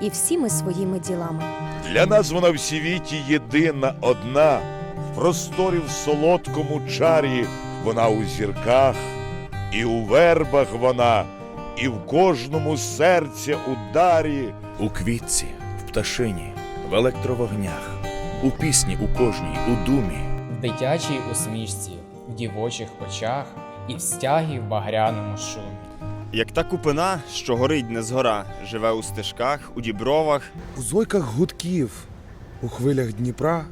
і всіми своїми ділами. Для нас вона в світі єдина одна, в просторі в солодкому чарі, вона у зірках, і у вербах вона, і в кожному серці ударі. У квітці, в пташині, в електровогнях, у пісні у кожній, у думі. в дитячій усмішці, в дівочих очах і в стягі в багряному шумі. Як та купина, що горить не згора, живе у стежках, у дібровах, у зойках гудків, у хвилях Дніпра,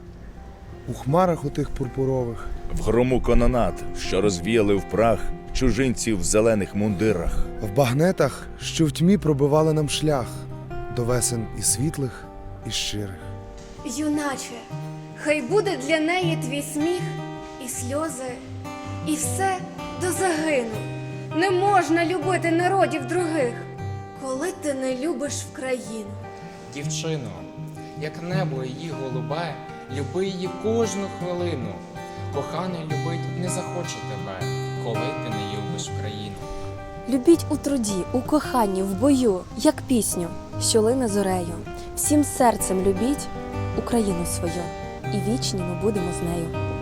у хмарах отих пурпурових. В грому канонат, що розвіяли в прах чужинців в зелених мундирах. В багнетах, що в тьмі пробивали нам шлях до весен і світлих, і щирих. Юначе, хай буде для неї твій сміх, і сльози, і все до загину. Не можна любити народів других, коли ти не любиш в країну. Дівчино, як небо її голубе, люби її кожну хвилину. Коханий любить не захоче тебе, коли ти не любиш країну. Любіть у труді, у коханні, в бою, як пісню, що лине зорею. Всім серцем любіть Україну свою, і вічні ми будемо з нею.